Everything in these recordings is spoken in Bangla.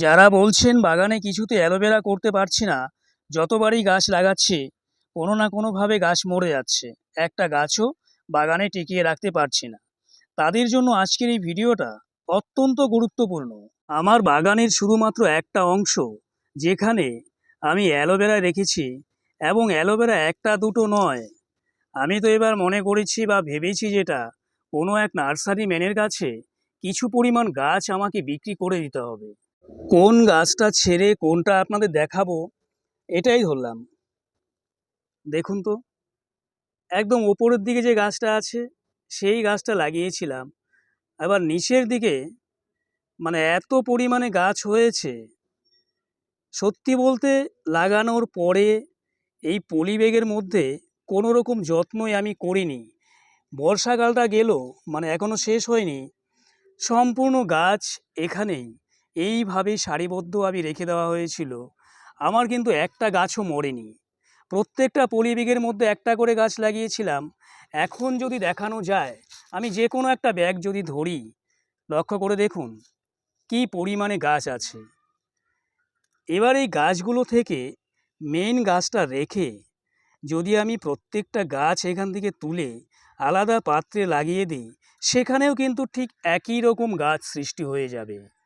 যারা বলছেন বাগানে কিছুতে অ্যালোভেরা করতে পারছি না, যতবারই গাছ লাগাচ্ছি, কোনো না কোনোভাবে গাছ মরে যাচ্ছে। একটা গাছও বাগানে টিকিয়ে রাখতে পারছি না। তাদের জন্য আজকের এই ভিডিওটা অত্যন্ত গুরুত্বপূর্ণ। আমার বাগানের শুধুমাত্র একটা অংশ, যেখানে আমি অ্যালোভেরা রেখেছি এবং অ্যালোভেরা একটা দুটো নয়। আমি তো এবার মনে করেছি বা ভেবেছি যেটা, কোনো এক নার্সারি ম্যানের কাছে কিছু পরিমাণ গাছ আমাকে বিক্রি করে দিতে হবে। কোন গাছটা ছেড়ে কোনটা আপনাদের দেখাবো, এটাই ধরলাম। দেখুন তো, একদম ওপরের দিকে যে গাছটা আছে, সেই গাছটা লাগিয়েছিলাম। আবার নিচের দিকে মানে এত পরিমাণে গাছ হয়েছে, সত্যি বলতে লাগানোর পরে এই পলিবেগের মধ্যে কোনো রকম যত্নই আমি করিনি। বর্ষাকালটা গেল মানে এখনও শেষ হয়নি। সম্পূর্ণ গাছ এখানেই। এইভাবে সারিবদ্ধ আমি রেখে দেওয়া হয়েছিল। আমার কিন্তু একটা গাছও মরেনি। প্রত্যেকটা পলিব্যাগের মধ্যে একটা করে গাছ লাগিয়েছিলাম। এখন যদি দেখানো যায়, আমি যে কোনো একটা ব্যাগ যদি ধরি, লক্ষ্য করে দেখুন, কি পরিমাণে গাছ আছে। এবার এই গাছগুলো থেকে মেন গাছটা রেখে যদি আমি প্রত্যেকটা গাছ এখান থেকে তুলে আলাদা পাত্রে লাগিয়ে দিই, সেখানেও কিন্তু ঠিক একই রকম গাছ সৃষ্টি হয়ে যাবে।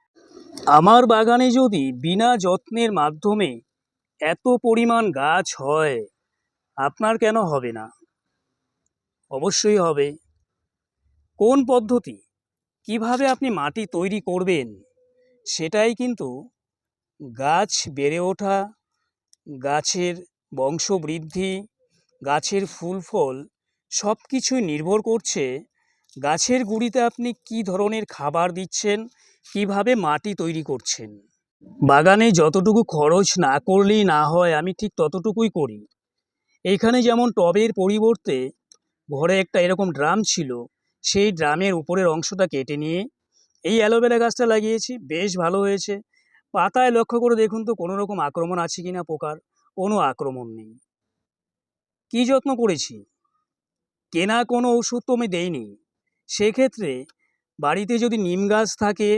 আমার বাগানে যদি বিনা যত্নের মাধ্যমে এত পরিমাণ গাছ হয়, আপনার কেন হবে না? অবশ্যই হবে। কোন পদ্ধতি, কীভাবে আপনি মাটি তৈরি করবেন, সেটাই কিন্তু গাছ বেড়ে ওঠা, গাছের বংশবৃদ্ধি, গাছের ফুল ফল সব কিছুই নির্ভর করছে গাছের গুঁড়িতে আপনি কি ধরনের খাবার দিচ্ছেন কীভাবে মাটি তৈরি করছেন? বাগানে যতটুকু খরচ না করলেই না হয়, আমি ঠিক ততটুকুই করি। এইখানে যেমন টবের পরিবর্তে ঘরে একটা এরকম ড্রাম ছিল, সেই ড্রামের উপরের অংশটা কেটে নিয়ে এই অ্যালোভেরা গাছটা লাগিয়েছি, বেশ ভালো হয়েছে। পাতায় লক্ষ্য করে দেখুন তো, কোনো রকম আক্রমণ আছে কি না পোকার, কোনো আক্রমণ নেই। কী যত্ন করেছি? কেনা কোনো ওষুধ তো আমি দেইনি। সেক্ষেত্রে বাড়িতে যদি নিম গাছ থাকে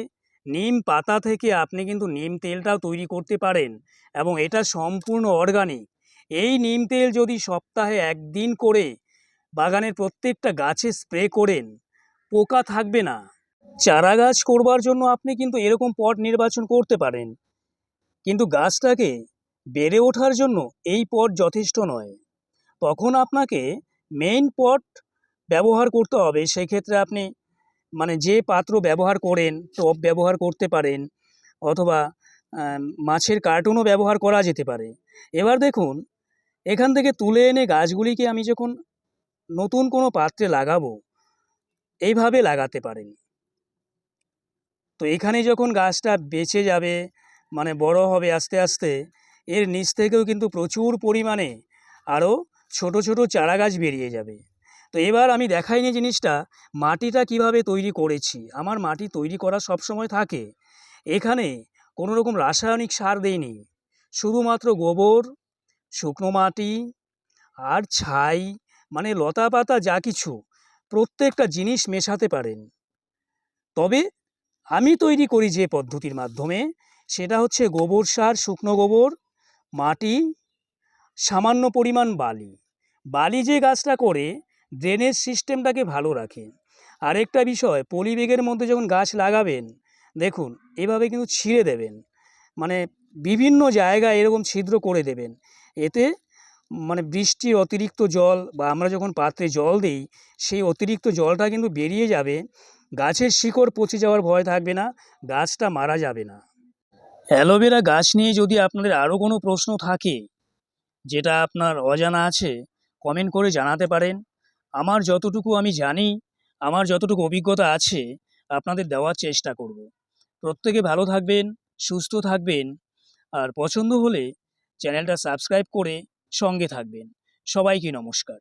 নিম পাতা থেকে আপনি কিন্তু নিম তেলটাও তৈরি করতে পারেন এবং এটা সম্পূর্ণ অর্গানিক এই নিম তেল যদি সপ্তাহে একদিন করে বাগানের প্রত্যেকটা গাছে স্প্রে করেন, পোকা থাকবে না। চারা গাছ করবার জন্য আপনি কিন্তু এরকম পট নির্বাচন করতে পারেন। কিন্তু গাছটাকে বেড়ে ওঠার জন্য এই পট যথেষ্ট নয়। তখন আপনাকে মেইন পট ব্যবহার করতে হবে। সেক্ষেত্রে আপনি মানে যে পাত্র ব্যবহার করেন টব ব্যবহার করতে পারেন, অথবা মাছের কার্টুনও ব্যবহার করা যেতে পারে। এবার দেখুন, এখান থেকে তুলে এনে গাছগুলিকে আমি যখন নতুন কোনো পাত্রে লাগাবো, এইভাবে লাগাতে পারেন। তো এখানে যখন গাছটা বেঁচে যাবে মানে বড় হবে আস্তে আস্তে, এর নিচ থেকেও কিন্তু প্রচুর পরিমাণে আরও ছোট ছোট চারা গাছ বেরিয়ে যাবে। তো এবার আমি দেখাইনি জিনিসটা, মাটিটা কীভাবে তৈরি করেছি? আমার মাটি তৈরি করা সবসময় থাকে। এখানে কোনো রকম রাসায়নিক সার দেইনি। শুধুমাত্র গোবর, শুকনো মাটি আর ছাই মানে লতা পাতা যা কিছু, প্রত্যেকটা জিনিস মেশাতে পারেন। তবে আমি তৈরি করি যে পদ্ধতির মাধ্যমে, সেটা হচ্ছে গোবর সার, শুকনো গোবর, মাটি, সামান্য পরিমাণ বালি। বালি যে গাছটা করে ড্রেনেজ সিস্টেমটাকে ভালো রাখে আরেকটা বিষয়, পলিব্যাগের মধ্যে যখন গাছ লাগাবেন, দেখুন, এভাবে কিন্তু ছিঁড়ে দেবেন। মানে বিভিন্ন জায়গায় এরকম ছিদ্র করে দেবেন। এতে মানে বৃষ্টির অতিরিক্ত জল বা আমরা যখন পাত্রে জল দিই, সেই অতিরিক্ত জলটা কিন্তু বেরিয়ে যাবে। গাছের শিকড় পচে যাওয়ার ভয় থাকবে না, গাছটা মারা যাবে না। অ্যালোভেরা গাছ নিয়ে যদি আপনাদের আরও কোনো প্রশ্ন থাকে, যেটা আপনার অজানা আছে কমেন্ট করে জানাতে পারেন। আমার যতটুকু আমি জানি, আমার যতটুকু অভিজ্ঞতা আছে, আপনাদের দেওয়ার চেষ্টা করব। প্রত্যেকে ভালো থাকবেন, সুস্থ থাকবেন, আর পছন্দ হলে চ্যানেলটা সাবস্ক্রাইব করে সঙ্গে থাকবেন। সবাইকে নমস্কার।